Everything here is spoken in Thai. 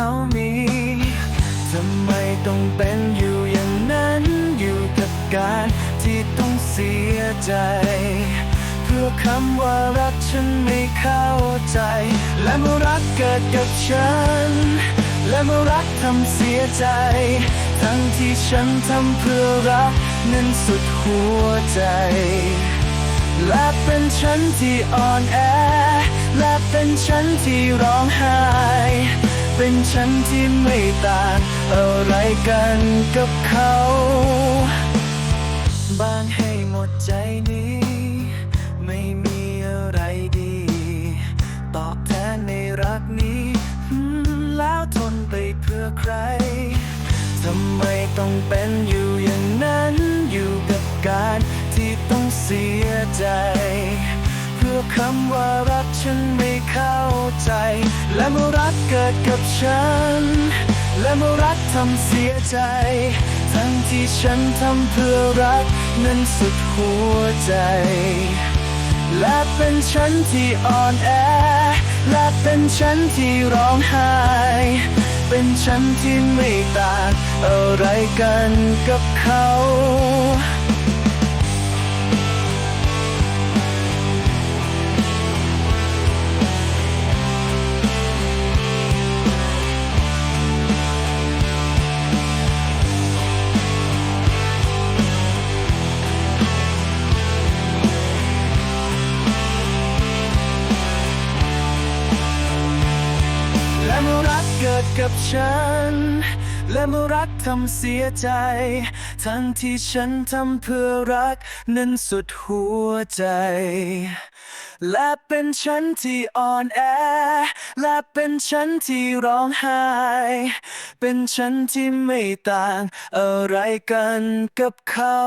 เขามีทำไมต้องเป็นอยู่อย่างนั้นอยู่กับการที่ต้องเสียใจ เพื่อคำว่ารักฉันไม่เข้าใจ และเมื่อรักเกิดกับฉัน และเมื่อรักทำเสียใจ ทั้งที่ฉันทำเพื่อรักนั้นสุดหัวใจและเป็นฉันที่อ่อนแอ และเป็นฉันที่ร้องไห้ เป็นฉันที่ไม่ต่างอะไรกันกับเขา บางให้หมดใจนี้ ไม่มีอะไรดี ตอบแทนในรักนี้ แล้วทนไปเพื่อใคร ทำไมต้องเป็นอยู่อย่างนั้นอยู่กับการที่ต้องเสียใจ เพื่อคำว่ารักฉันไม่เข้า ใจ และเมื่อรักเกิดกับฉัน และเมื่อรักทำเสียใจ ทั้งที่ฉันทำเพื่อรักนั้นสุดหัวใจ และเป็นฉันที่อ่อนแอ และเป็นฉันที่ร้องไห้ เป็นฉันที่ไม่ต่างอะไรกันกับเขา มื่อรักเกิดกับฉัน และเมื่อรักทำเสียใจ ทั้งที่ฉันทำเพื่อรักนั้นสุดหัวใจ และเป็นฉันที่อ่อนแอ และเป็นฉันที่ร้องไห้ เป็นฉันที่ไม่ต่างอะไรกันกับเขา